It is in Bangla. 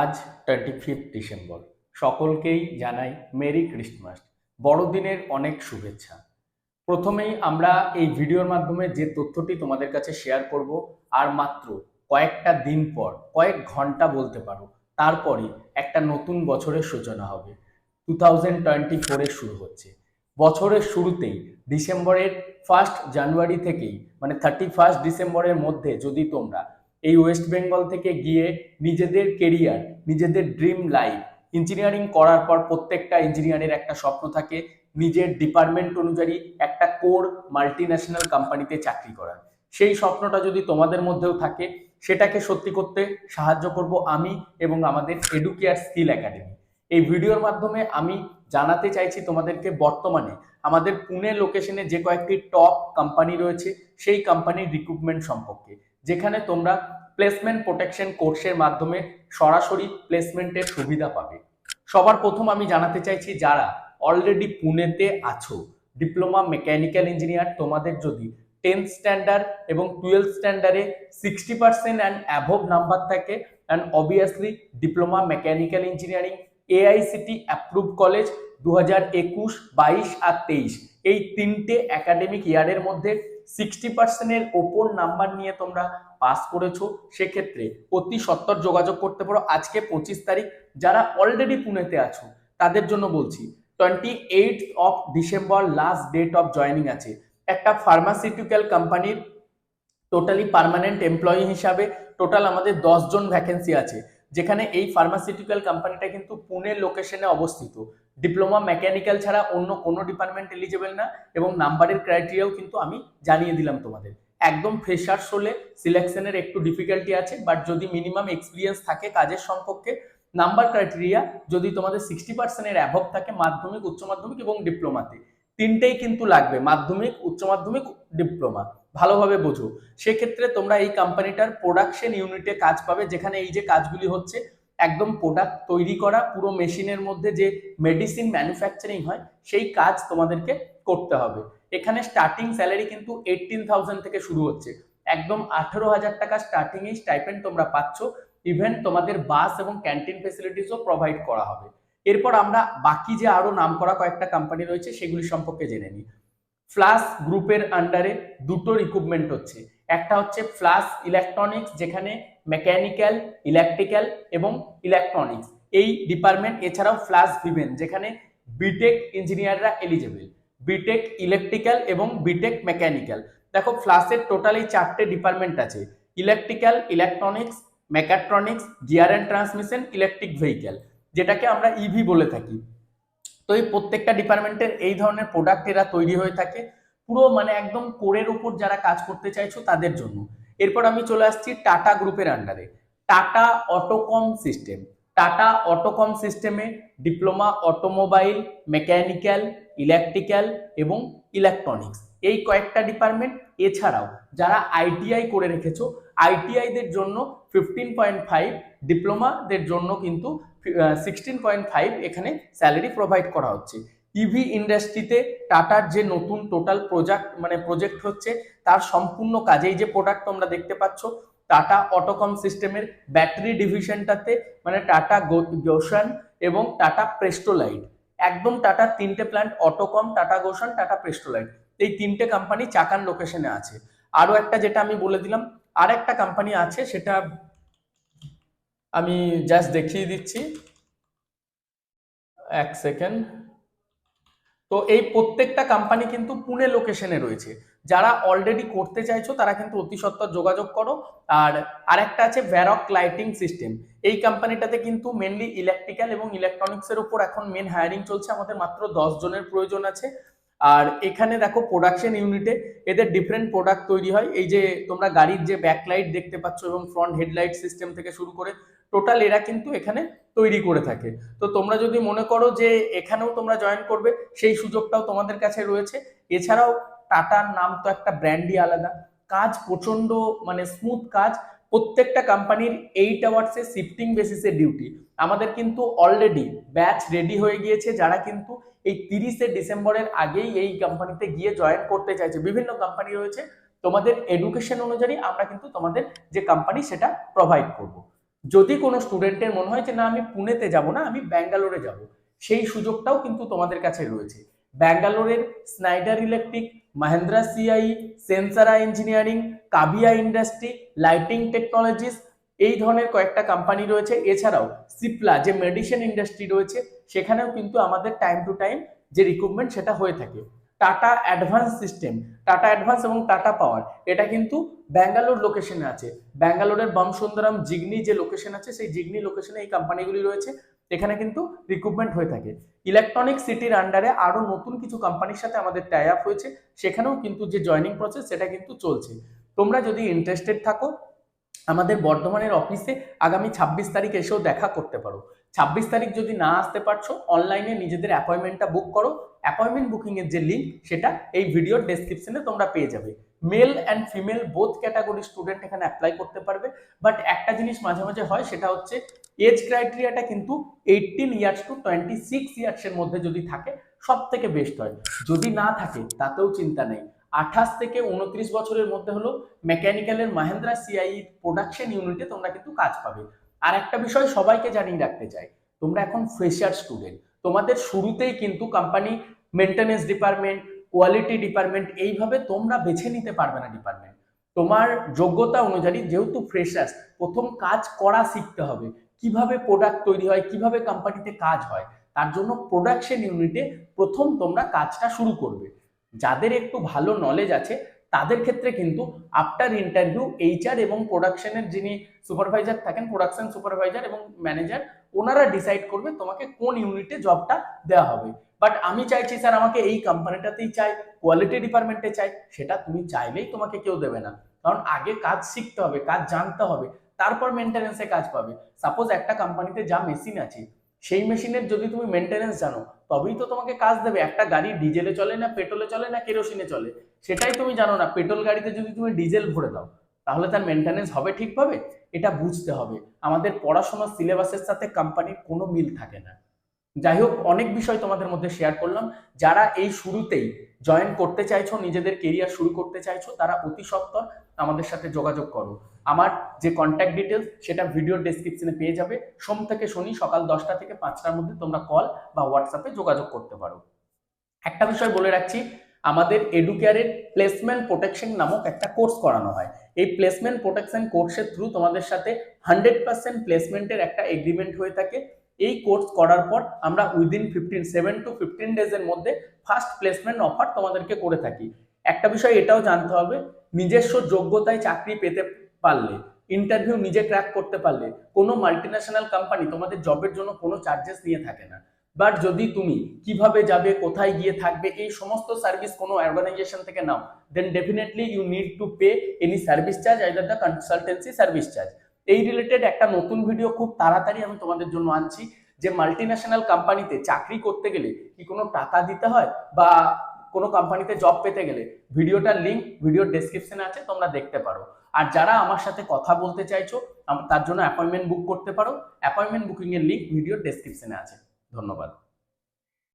আজ টোয়েন্টি ফিফথ ডিসেম্বর। সকলকেই জানাই মেরি ক্রিসমাস। বড়দিনের অনেক শুভেচ্ছা। প্রথমেই আমরা এই ভিডিওর মাধ্যমে যে তথ্যটি তোমাদের কাছে শেয়ার করব, আর মাত্র কয়েকটা দিন পর, কয়েক ঘণ্টা বলতে পারো, তারপরই একটা নতুন বছরের সূচনা হবে। টু থাউজেন্ড টোয়েন্টি ফোরে শুরু হচ্ছে। বছরের শুরুতেই ডিসেম্বরের ফার্স্ট জানুয়ারি থেকেই মানে থার্টি ফার্স্ট ডিসেম্বরের মধ্যে যদি তোমরা এই ওয়েস্ট বেঙ্গল থেকে গিয়ে নিজেদের কেরিয়ার নিজেদের ড্রিম লাইফ ইঞ্জিনিয়ারিং করার পর প্রত্যেকটা ইঞ্জিনিয়ারের একটা স্বপ্ন থাকে, নিজের ডিপার্টমেন্ট অনুযায়ী একটা কোর মাল্টি ন্যাশনাল কোম্পানিতে চাকরি করার। সেই স্বপ্নটা যদি তোমাদের মধ্যেও থাকে, সেটাকে সত্যি করতে সাহায্য করব আমি এবং আমাদের এডুকেয়ার স্কিল একাডেমি এই ভিডিওর মাধ্যমে আমি জানাতে চাইছি তোমাদেরকে বর্তমানে আমাদের পুনে লোকেশনে যে কয়েকটি টপ কোম্পানি রয়েছে, সেই কোম্পানির রিক্রুটমেন্ট সম্পর্কে। যেখানে তোমরা প্লেসমেন্ট প্রোটেকশন কোর্সের মাধ্যমে সরাসরি প্লেসমেন্টের সুবিধা পাবে। সবার প্রথম আমি জানাতে চাইছি, যারা অলরেডি পুনেতে আছো ডিপ্লোমা মেকানিক্যাল ইঞ্জিনিয়ার তোমাদের যদি টেন্থ স্ট্যান্ডার্ড এবং twelve স্ট্যান্ডার্ডে sixty percent and above number থাকে and obviously diploma mechanical engineering AICTE approve college দু হাজার একুশ, বাইশ আর তেইশ। এই তিনটে একাডেমিক ইয়ারের মধ্যে সিক্সটি পার্সেন্টের ওপর নাম্বার নিয়ে তোমরা পাস করেছ। সেক্ষেত্রে অতি সত্তর যোগাযোগ করতে পারো। আজকে পঁচিশ তারিখ, যারা অলরেডি পুনেতে আছো, তাদের জন্য বলছি twenty eight of December last date of joining আছে। একটা ফার্মাসিউটিক্যাল কোম্পানির টোটালি পার্মানেন্ট এমপ্লয়ি হিসাবে টোটাল আমাদের জন ভ্যাকেন্সি আছে। যেখানে এই ফার্মাসিউটিক্যাল কোম্পানিটা কিন্তু পুনের লোকেশনে অবস্থিত। ডিপ্লোমা মেকানিক্যাল ছাড়া অন্য কোনো ডিপার্টমেন্ট এলিজেবল না এবং নাম্বারের ক্রাইটেরিয়াও কিন্তু আমি জানিয়ে দিলাম তোমাদের। একদম ফ্রেশার্স হলে সিলেকশনের একটু ডিফিকাল্টি আছে বাট যদি মিনিমাম এক্সপিরিয়েন্স থাকে কাজের সম্পর্কে নাম্বার ক্রাইটেরিয়া যদি তোমাদের সিক্সটি পার্সেন্টের অ্যাভব থাকে মাধ্যমিক, উচ্চ মাধ্যমিক এবং ডিপ্লোমাতে। তিনটেই কিন্তু লাগবে, মাধ্যমিক, উচ্চ মাধ্যমিক, ডিপ্লোমা। ভালোভাবে বোঝো। সেক্ষেত্রে তোমরা এই কোম্পানিটার প্রোডাকশন ইউনিটে কাজ পাবে, যেখানে এই যে কাজগুলি হচ্ছে একদম প্রোডাক্ট তৈরি করা পুরো মেশিনের মধ্যে যে মেডিসিন ম্যানুফ্যাকচারিং হয়, সেই কাজ তোমাদেরকে করতে হবে। এখানে স্টার্টিং স্যালারি কিন্তু এইটিন থাউজেন্ড থেকে শুরু হচ্ছে। একদম আঠেরো হাজার টাকা স্টার্টিং এই স্টাইপেন্ড তোমরা পাচ্ছ। ইভেন তোমাদের বাস এবং ক্যান্টিন ফেসিলিটিসও প্রোভাইড করা হবে। এরপর আমরা বাকি যে আরও নাম করা কয়েকটা কোম্পানি রয়েছে, সেগুলি সম্পর্কে জেনে নিই। ফ্লাস গ্রুপের আন্ডারে দুটো রিক্রুটমেন্ট হচ্ছে। একটা হচ্ছে ফ্লাস ইলেকট্রনিক্স যেখানে মেকানিক্যাল ইলেকট্রিক্যাল এবং ইলেকট্রনিক্স এই ডিপার্টমেন্ট এছাড়াও ফ্লাস ভিভেন যেখানে বিটেক ইঞ্জিনিয়াররা এলিজেবল বিটেক ইলেকট্রিক্যাল এবং বিটেক মেকানিক্যাল দেখো ফ্লাসের টোটাল এই চারটে ডিপার্টমেন্ট আছে। Electrical electronics mechatronics gear and transmission electric vehicle যেটাকে আমরা ইভি বলে থাকি। তো এই প্রত্যেকটা ডিপার্টমেন্টের এই ধরনের প্রোডাক্ট এরা তৈরি হয়ে থাকে। পুরো মানে একদম কোরের উপর যারা কাজ করতে চাইছো তাদের জন্য। এরপর আমি চলে আসছি টাটা গ্রুপের আন্ডারে Tata Autocomp system. Tata Autocomp সিস্টেমে ডিপ্লোমা অটোমোবাইল, মেকানিক্যাল, ইলেকট্রিক্যাল এবং ইলেকট্রনিক্স। এই কয়েকটা ডিপার্টমেন্ট এছাড়াও যারা আইটিআই করে রেখেছো আইটিআইদের জন্য ফিফটিন পয়েন্ট ফাইভ ডিপ্লোমাদের জন্য কিন্তু সিক্সটিন পয়েন্ট ফাইভ এখানে স্যালারি প্রোভাইড করা হচ্ছে। ইভি ইন্ডাস্ট্রিতে টাটার যে নতুন টোটাল প্রজেক্ট মানে প্রজেক্ট হচ্ছে, তার সম্পূর্ণ কাজেই যে প্রোডাক্ট তোমরা দেখতে পাচ্ছ টাটা অটোকম সিস্টেমের ব্যাটারি ডিভিশনটাতে মানে টাটা গোশন এবং টাটা প্রেস্টোলাইট একদম টাটা তিনটে plant Autocomp Tata Gotion Tata Prestolite এই তিনটে কোম্পানি চাকান লোকেশনে আছে। আরও একটা যেটা আমি বলে দিলাম আর একটা কোম্পানি আছে, সেটা আমি জাস্ট দেখিয়ে দিচ্ছি। এক সেকেন্ড তো এই প্রত্যেকটা কোম্পানি কিন্তু পুনে লোকেশনে রয়েছে। যারা অলরেডি করতে চাইছো, তারা কিন্তু অতি সত্তর যোগাযোগ করো। আর আরেকটা আছে ভ্যারক লাইটিং সিস্টেম এই কোম্পানিটাতে কিন্তু মেনলি ইলেকট্রিক্যাল এবং ইলেকট্রনিক্সের উপর এখন মেন হায়ারিং চলছে। আমাদের মাত্র দশ জনের প্রয়োজন আছে। আর এখানে দেখো প্রোডাকশন ইউনিটে এদের ডিফারেন্ট প্রোডাক্ট তৈরি হয়। এই যে তোমরা গাড়ির যে ব্যাকলাইট দেখতে পাচ্ছ এবং ফ্রন্ট হেডলাইট সিস্টেম থেকে শুরু করে টোটাল এরা কিন্তু এখানে তৈরি করে থাকে। তো তোমরা যদি মনে করো যে এখানেও তোমরা জয়েন করবে, সেই সুযোগটাও তোমাদের কাছে রয়েছে। এছাড়াও টাটার নাম তো একটা ব্র্যান্ডই আলাদা। কাজ প্রচণ্ড মানে স্মুথ কাজ। প্রত্যেকটা কোম্পানির এইট আওয়ার্সে শিফটিং বেসিসে ডিউটি আমাদের কিন্তু অলরেডি ব্যাচ রেডি হয়ে গিয়েছে। যারা কিন্তু এই তিরিশে ডিসেম্বরের আগেই এই কোম্পানিতে গিয়ে জয়েন করতে চাইছে। বিভিন্ন কোম্পানি রয়েছে। তোমাদের এডুকেশন অনুযায়ী আমরা কিন্তু তোমাদের যে কোম্পানি সেটা প্রোভাইড করব। যদি কোনো স্টুডেন্টের মনে হয় যে, না, আমি পুনেতে যাব না, আমি ব্যাঙ্গালোরে যাব। সেই সুযোগটাও কিন্তু তোমাদের কাছে রয়েছে। ব্যাঙ্গালোরের Schneider Electric Mahindra CIE Sansera engineering কাবিয়া industry lighting technologies এই ধরনের কয়েকটা কোম্পানি রয়েছে। এছাড়াও সিপলা যে মেডিসিন ইন্ডাস্ট্রি রয়েছে, সেখানেও কিন্তু আমাদের টাইম টু টাইম যে রিক্রুটমেন্ট সেটা হয়ে থাকে। Tata advance system, Tata advance এবং টাটা পাওয়ার, এটা কিন্তু ব্যাঙ্গালোর লোকেশনে আছে। ব্যাঙ্গালোরের বামসুন্দরম জিগনি যে লোকেশন আছে, সেই জিগনি লোকেশনে এই কোম্পানিগুলি রয়েছে। এখানে কিন্তু রিক্রুটমেন্ট হয়ে থাকে। ইলেকট্রনিক সিটির আন্ডারে আরও নতুন কিছু কোম্পানির সাথে আমাদের টাই আপ হয়েছে। সেখানেও কিন্তু যে জয়নিং প্রসেস সেটা কিন্তু চলছে। তোমরা যদি ইন্টারেস্টেড থাকো, আমাদের বর্ধমানের অফিসে আগামী ছাব্বিশ তারিখ এসেও দেখা করতে পারো। ছাব্বিশ তারিখ যদি না আসতে পারছ অনলাইনে নিজেদের অ্যাপয়েন্টমেন্টটা বুক করো। অ্যাপয়েন্টমেন্ট বুকিং এর যে লিঙ্ক সেটা এই ভিডিওর ডেসক্রিপশনে তোমরা পেয়ে যাবে। Male and female both category student এখানে অ্যাপ্লাই করতে পারবে। বাট একটা জিনিস মাঝে মাঝে হয়, সেটা হচ্ছে এজ ক্রাইটেরিয়াটা কিন্তু eighteen years to twenty six ইয়ার্সের মধ্যে যদি থাকে সব থেকে বেস্ট হয়। যদি না থাকে, তাতেও চিন্তা নেই। আঠাশ থেকে উনত্রিশ বছরের মধ্যে হলো মেকানিক্যালের মাহেন্দ্রা সিআই প্রোডাকশন ইউনিটে তোমরা কিন্তু কাজ পাবে। আর একটা বিষয় সবাইকে জানিয়ে রাখতে চাই, তোমরা এখন ফ্রেশার স্টুডেন্ট তোমাদের শুরুতেই কিন্তু company maintenance department quality department এইভাবে তোমরা বেছে নিতে পারবে না ডিপার্টমেন্ট তোমার যোগ্যতা অনুযায়ী যেহেতু ফ্রেশার্স প্রথম কাজ করা শিখতে হবে, কীভাবে প্রোডাক্ট তৈরি হয়, কীভাবে কোম্পানিতে কাজ হয়, তার জন্য প্রোডাকশন ইউনিটে প্রথম তোমরা কাজটা শুরু করবে। যাদের একটু ভালো নলেজ আছে তাদের ক্ষেত্রে কিন্তু আফটার ইন্টারভিউ এইচআর এবং প্রোডাকশনের যিনি সুপারভাইজার থাকেন প্রোডাকশন সুপারভাইজার এবং ম্যানেজার ওনারা ডিসাইড করবে তোমাকে কোন ইউনিটে জবটা দেওয়া হবে। বাট আমি চাইছি স্যার আমাকে এই কোম্পানিটাতেই চাই কোয়ালিটি ডিপার্টমেন্টে চাই, সেটা তুমি চাইলেই তোমাকে কেউ দেবে না। কারণ আগে কাজ শিখতে হবে, কাজ জানতে হবে, তারপর মেনটেন্যান্সে কাজ পাবে। সাপোজ একটা কোম্পানিতে যা মেশিন আছে সেই মেশিনের যদি তুমি মেনটেনেন্স জানো, তবেই তো তোমাকে কাজ দেবে। একটা গাড়ি ডিজেলে চলে না পেট্রোলে চলে না কেরোসিনে চলে? সেটাই তুমি জানো না। পেট্রোল গাড়িতে যদি তুমি ডিজেল ভরে দাও, তাহলে তার মেনটেনেন্স হবে ঠিকভাবে? এটা বুঝতে হবে। আমাদের পড়াশোনার সিলেবাসের সাথে কোম্পানির কোনো মিল থাকে না। যাই হোক অনেক বিষয় তোমাদের মধ্যে শেয়ার করলাম। যারা এই শুরুতেই জয়েন করতে চাইছো, নিজেদের কেরিয়ার শুরু করতে চাইছো, তারা অতি সত্বর আমাদের সাথে যোগাযোগ করো। আমার যে কন্ট্যাক্ট ডিটেলস সেটা ভিডিওর ডেসক্রিপশনে পেয়ে যাবে। সোম থেকে শনি সকাল দশটা থেকে পাঁচটার মধ্যে তোমরা কল বা হোয়াটসঅ্যাপে যোগাযোগ করতে পারো। একটা বিষয় বলে রাখছি, আমাদের এডুকেয়ারের প্লেসমেন্ট প্রোটেকশন নামক একটা কোর্স করানো হয়। এই প্লেসমেন্ট প্রোটেকশন কোর্সের থ্রু তোমাদের সাথে হান্ড্রেড পার্সেন্ট প্লেসমেন্টের একটা এগ্রিমেন্ট হয়ে থাকে। এই কোর্স করার পর আমরা within fifteen seven to fifteen ডেজের মধ্যে ফার্স্ট প্লেসমেন্ট অফার তোমাদেরকে করে থাকি। একটা বিষয় এটাও জানতে হবে, নিজস্ব যোগ্যতায় চাকরি পেতে পারলে ইন্টারভিউ নিজে ক্র্যাক করতে পারলে, কোনো মাল্টিন্যাশনাল কোম্পানি তোমাদের জবের জন্য কোনো চার্জেস নিয়ে থাকে না। বাট যদি তুমি কীভাবে যাবে, কোথায় গিয়ে থাকবে, এই সমস্ত সার্ভিস কোনো অর্গানাইজেশন থেকে now then definitely you need to pay any service charge either the consultancy service charge এই রিলেটেড একটা নতুন ভিডিও খুব তাড়াতাড়ি আমি তোমাদের জন্য আনছি, যে মাল্টিন্যাশনাল কোম্পানিতে চাকরি করতে গেলে কি কোনো টাকা দিতে হয় বা কোনো কোম্পানিতে জব পেতে গেলে, ভিডিওটার লিঙ্ক ভিডিওর ডেসক্রিপশনে আছে, তোমরা দেখতে পারো। আর যারা আমার সাথে কথা বলতে চাইছো, তার জন্য অ্যাপয়েন্টমেন্ট বুক করতে পারো। অ্যাপয়েন্টমেন্ট বুকিং এর লিঙ্ক ভিডিওর ডেসক্রিপশনে আছে। ধন্যবাদ।